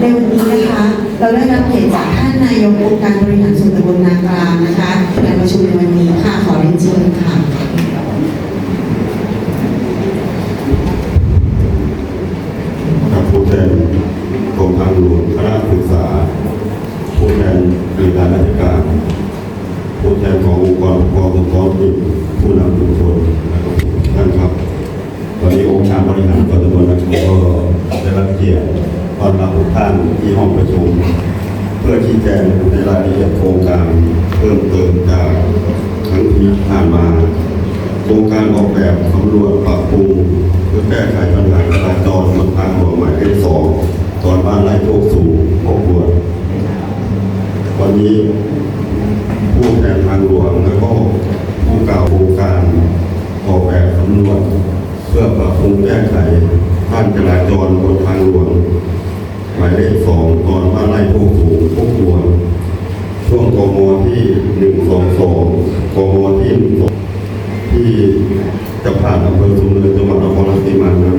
ในวันนี้นะคะ เราได้รับเกียรติจากท่านนายกองค์การบริหารส่วนตำบลนากลางนะคะการประชุมในวันนี้ค่ะขอเรียนเชิญค่ะผู้แทนกรมทางหลวงคณะศึกษา ผู้แทนบริการราชการ ผู้แทนขององค์กรปกครองส่วนท้องถิ่นผู้นำชุมชนและก็ท่านครับวันนี้องค์การบริหารส่วนตำบลนะครับก็ได้รับเกียรติ ต้อนรับทุกท่านที่ห้องประชุม เพื่อชี้แจงในรายละเอียดโครงการเพิ่มเติมจากครั้งที่ผ่านมาโครงการออกแบบสำรวจปรับปรุงเพื่อแก้ไขปัญหาจราจรบนทางหลวงหมายเลขสองตอนบ้านไร่โคกสูงโคกบัววันนี้ผู้แทนทางหลวงแล้วก็ผู้กล่าวโครงการออกแบบสำรวจเพื่อปรับปรุงแก้ไขด้านจราจรบนทางหลวง หมายเลขสองตอนบ้าไร่โคกสูงโคกบัวช่วงกมที่หนึ่งสองสองกมที่หนึ่งสองที่จะผ่านอำเภอสูงเนินจังหวัดนครราชสีมานั้น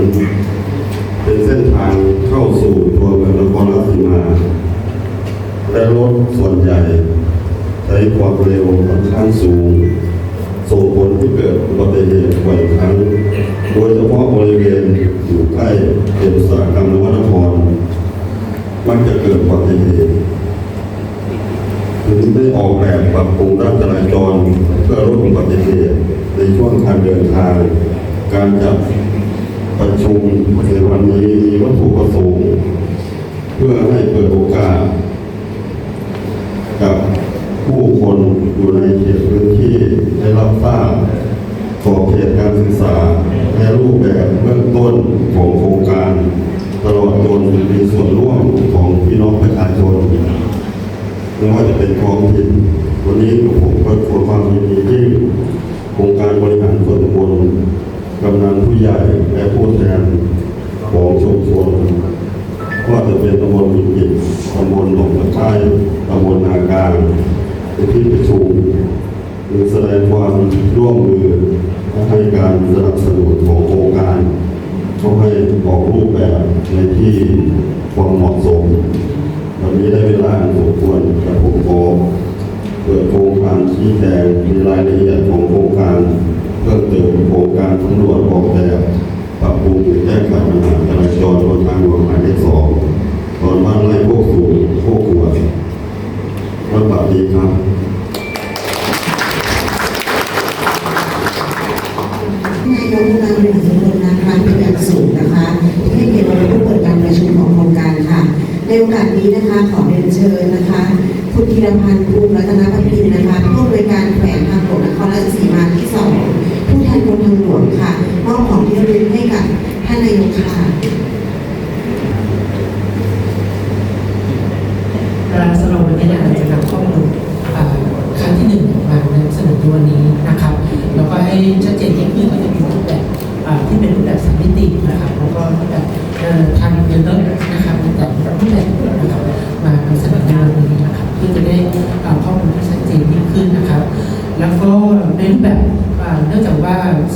เป็นเส้นทางเข้าสู่ตัวเมืองนครราชสีมา และรถส่วนใหญ่ ใช้ความเร็วค่อนข้างสูงส่งผลที่เกิดอุบัติเหตุบ่อยครั้ง โดยเฉพาะบริเวณอยู่ใกล้เขตอุตสาหกรรมนวนคร มักจะเกิดอุบัติเหตุถึงได้ออกแบบปรับปรุงด้านจราจรเพื่อลดอุบัติเหตุในช่วงการเดินทาง การจัดประชุมในวันนี้มีวัตถุประสงค์เพื่อให้เปิดโอกาส กับผู้คนอยู่ในเขตพื้นที่ได้รับทราบขอบเขตการศึกษาในรูปแบบเบื้องต้นของโครงการ ตลอดจนมีส่วนร่วมของพี่น้องประชาชน ไม่ว่าจะเป็นท้องถิ่นวันนี้ผมก็ขอความยินดีที่องค์การบริหารส่วนตำบลกำนันผู้ใหญ่และผู้แทนของชุมชนว่าจะเป็นตำบลมิจิตตำบลหนองตะไคร้ตำบลนากลางในที่ประชุมหรือแสดงความร่วมมือและให้การสนับสนุนของโครงการเขาให้ออกรูปแบบในที่ความเหมาะสม วันนี้ได้เวลาอันสมควรกับผมขอเปิดโครงการชี้แจงมีรายละเอียดของโครงการเพิ่มเติมโครงการสำรวจออกแบบปรับปรุงแก้ไขปัญหาจราจรบนทางหลวงหมายเลขสอง คุณธีรพันธ์ภูมิรัตนพัฒนินนะคะ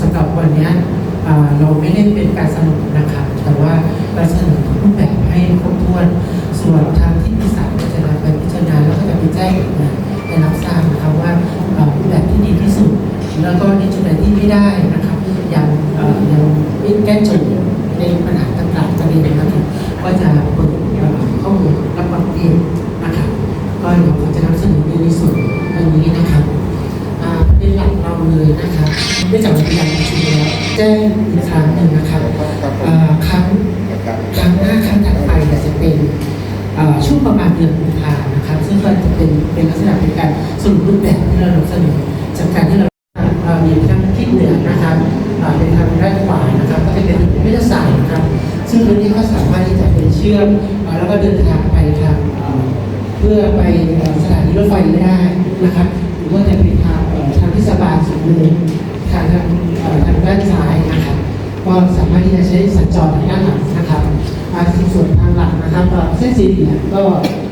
สำหรับวันนี้เราไม่ได้เป็นการสรุปนะคะ แต่ว่าเราเสนอรูปแบบให้ครบถ้วน ส่วนทางที่ปรึกษาก็จะนำไปพิจารณาแล้วก็จะไปแจ้งกับงานให้รับทราบนะคะว่ารูปแบบที่ดีที่สุด แล้วก็ในจุดไหนที่ไม่ได้นะคะยังยังไม่แก้จุดในปัญหา ประมาณเดือนกุมภานะครับซึ่งก็จะเป็นเป็นลักษณะเป็นการสรุปรูปแบบที่เรานำเสนอจากการที่เรามีทางทิศเหนือนะครับเป็นทางด้านขวานะครับ ก็จะเป็นวิทยาศาสตร์นะครับ ซึ่งตรงนี้ก็สามารถที่จะเป็นเชื่อมแล้วก็เดินทางไปทางเพื่อไปสถานีรถไฟได้นะครับหรือว่าจะเป็นทางทางเทศบาลสูงเนินทางทางทางด้านซ้ายนะครับก็สามารถที่จะใช้สัญจรทางด้านหลังนะครับอาส่วนทา ลักนะครับเอ่อเส้นสีเหลืองก็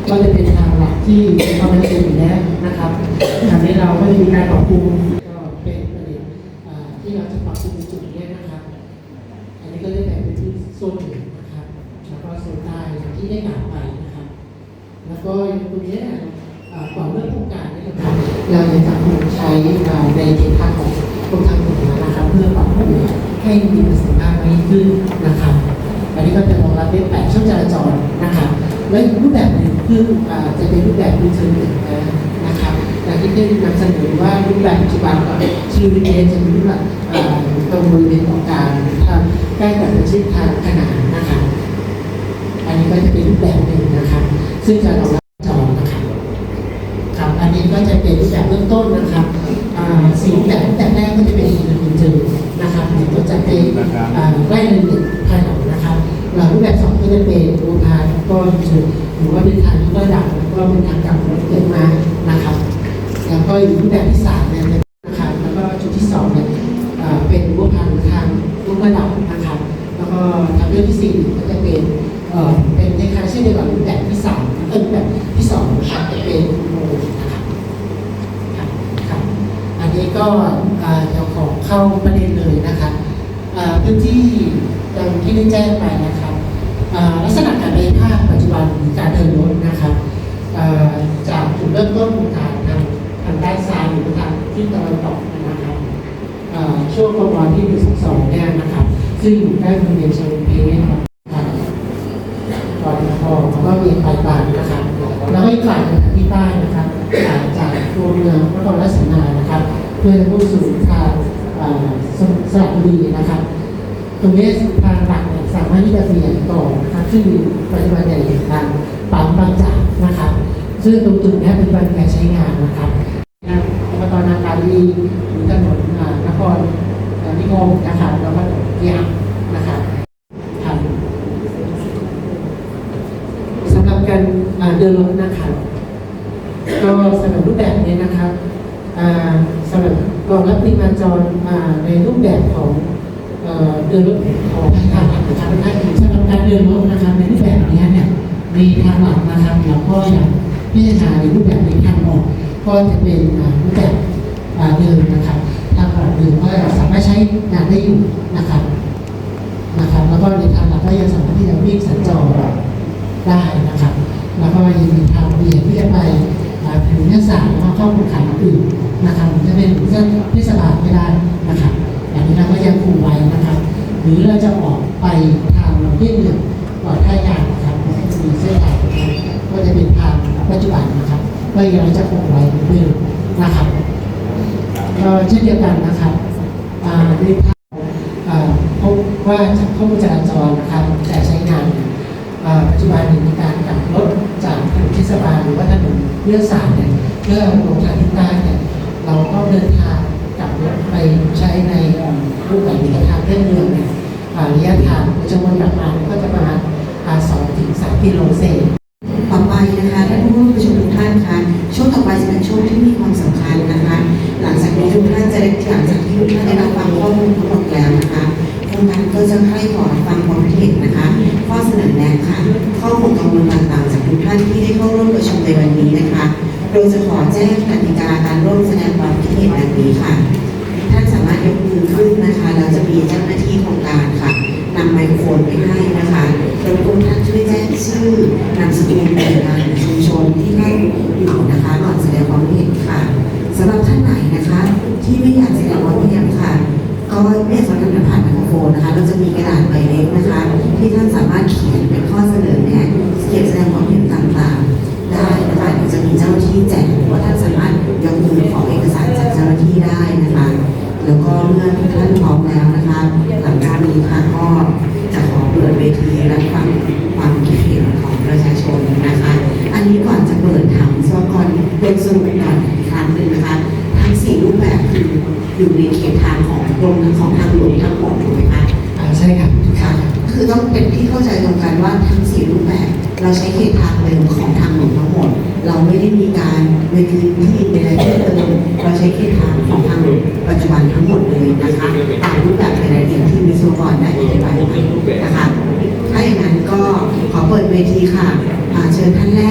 ก็จะเป็นทางหลักที่มีความเป็นอยู่แล้วนะครับทางนี้เราก็จะมีการปรับปรุงก็เป็นประเด็นที่เราจะปรับปรุงจุดนี้นะครับ อันนี้ก็ได้แบ่งเป็นที่โซนหนึ่งนะครับแล้วก็โซนใต้อย่างที่ได้กล่าวไปนะครับ แล้วก็ตรงนี้เนี่ยเอ่อก่อนเริ่มโครงการนี่ยนะครับเราจะคงใช้ในทิศทางของกรมทางหลวงนะครับ เพื่อปรับปรุงให้มีประสิทธิภาพมากยิ่งขึ้น นี้ก็จะรองรับด้แปดช่องจราจรนะครับและอีกรูปแบบหนึ่งคือจะเป็นรูปแบบยูเทิร์นนะครับอย่ที่ได้นำเสนอว่ารูปแบบปัจจุบันก็ชื่วิเอจะมีรูปแบบอ่าตรงบริเวณของการทางใกล้กับเส้นทางขนานนะครับอันนี้ก็จะเป็นรูปแบบหนึ่งนะครับซึ่งจะรองรับจอนะครับครับอันนี้ก็จะเป็นรูปแบบเริ่มต้นนะครับสี่แบบแบบแรกก็จะเป็นอินเทอร์เน็ตนะครับเดี๋ยวก็จะเป็นอ่าไล่เนภาย หลังนะครับหลังรูปแบบสองก็จะเป็นรูปทางก็จะหรือว่าเป็นทางที่ระดับแล้วก็เป็นทางกลับรถเกิดมานะครับแล้วก็อีกรูปแบบที่สามเนี่ยนะครับแล้วก็จุดที่สองเนี่ยเป็นรูปทางทางรูประดับนะครับแล้วก็ทางเลือกที่สี่ก็จะเป็นเป็นในคล้ายๆเช่นเดียวกับรูปแบบที่สามเออรูปแบบที่สองนะครับจะเป็นโมนะครับครับครับอันนี้ก็อ่าเดี๋ยวขอเข้าประเด็นเลยนะครับพื้นที่ดังที่ได้แจ้งไปนะครับ ลักษณะการเดินทางปัจจุบันการเดินรถนะครับจากจุดเริ่มต้นของทางทางทางด้านซ้ายหรือทางที่ตะวันตกนะครับช่วงประมาณที่หนึ่งสองเนี่ยนะครับ ซึ่งอยู่ใกล้บริเวณเชิงเพนะครับก่อนพอแล้วก็เวียนไปบานนะครับแล้วก็อีกฝ่ายที่ใต้นะครับจากตัวเมืองนครราชสีมานะครับเพื่อจะมุ่งสู่ทางสสระบุรีนะครับ ตรงนี้ทางหลักเนี่ย สามารถที่จะเปลี่ยนต่อนะครับซึ่งปัจจุบันเนี่ยอยู่ทางปั๊มบางจากนะครับซึ่งตรงจุดนี้เป็นวันการใช้งานนะครับนะครับอบตนาการีหรือถนนนครนิคมนะครับแล้วก็เกียงนะครับสำหรับการเดินรถนะครับก็สำหรับรูปแบบนี้นะครับสำหรับรองรับปริมาณจรอ่าในรูปแบบของ เดินรถของทางหลักนะครับท่านสำหรับการเดินรถนะครับในรูปแบบนี้เนี่ยมีทางหลักนะครับแล้วก็อย่างพิจารณาในรูปแบบในทางออกก็จะเป็นรูปแบบเดินนะครับทางหลักเดินก็สามารถใช้งานได้อยู่นะครับนะครับแล้วก็ในทางหลักก็ยังสามารถที่จะวิ่งสัญจรได้นะครับแล้วก็ยังมีทางเบี่ยงที่จะไปถึงเนื้อสารแล้วก็ข้าขุนขันอื่นนะครับจะเป็นเส้นเทศบาลไม่ได้นะครับ รือเราจะออกไปทางเราเลี่ยงเมืองก่อนท่ายางนะครับก็จะมีเส้นทางนะครับก็จะเป็นทางปัจจุบันนะครับก็ยังจะคงไว้เหมือนเดิมนะครับก็เช่นเดียวกันนะครับในภาพอ่าพบว่าจากข้อมูลจราจรนะครับแต่ใช้งานปัจจุบันมีการกลับรถจากถนนเทศบาลหรือว่าถนนเลื่อนสายเนี่ยเพื่อลงทางทิศใต้เนี่ยเราก็เดินทางกลับรถไปใช้ในเอ่อรูปแบบวิถีทางเลี่ยงเมืองเนี่ย ระยะทางจำนวนกลับมาเนี่ยก็จะประมาณสองถึงสามกิโลเศษต่อไปนะคะท่านผู้ชมทุกท่านคะช่วงต่อไปจะเป็นช่วงที่มีความสำคัญนะคะ หลังจากนี้ทุกท่านจะได้หลังจากที่ทุกท่านได้รับฟังข้อมูลทั้งหมดแล้วนะคะโครงการก็จะให้ขอฟังความคิดเห็นนะคะข้อเสนอแนะค่ะข้อมูลกังวลต่างๆ จากทุกท่านที่ได้เข้าร่วมประชุมในวันนี้นะคะ โดยจะขอแจ้งกติกาการร่วมแสดงความคิดเห็นดังนี้ค่ะ ยกมือขึ้นนะคะแล้วจะมีเจ้าหน้าที่โครงการค่ะนำไมโครโฟนไปให้นะคะรบกวนท่านช่วยแจ้งชื่อนามสกุลหน่วยงานหรือชุมชนที่ท่านอยู่นะคะก่อนแสดงความเห็นค่ะสำหรับท่านไหนนะคะ ที่ไม่อยากแสดงความเห็นค่ะ ก็ไม่สามารถผ่านไมโครโฟนนะคะเราจะมีกระดาษใบเล็กนะคะ ที่ท่านสามารถเขียนเป็นข้อเสนอแนะ อยู่ในเขตทางของกรมของทางหลวงทั้งหมดถูกไหมคะใช่ค่ะค่ะคือต้องเป็นที่เข้าใจตรงกันว่าทั้งสี่รูปแบบ เราใช้เขตทางเดิมของทางหลวงทั้งหมด เราไม่ได้มีการไปคืนที่ไปอะไรเพิ่มเติมเราใช้เขตทางของทางหลวงปัจจุบันทั้งหมดเลยนะคะตามรูปแบบในรายละเอียดที่วิศวกรได้อธิบายมนะคะถ้าอย่างนั้นก็ขอเปิดเวทีค่ะเชิญท่านแรก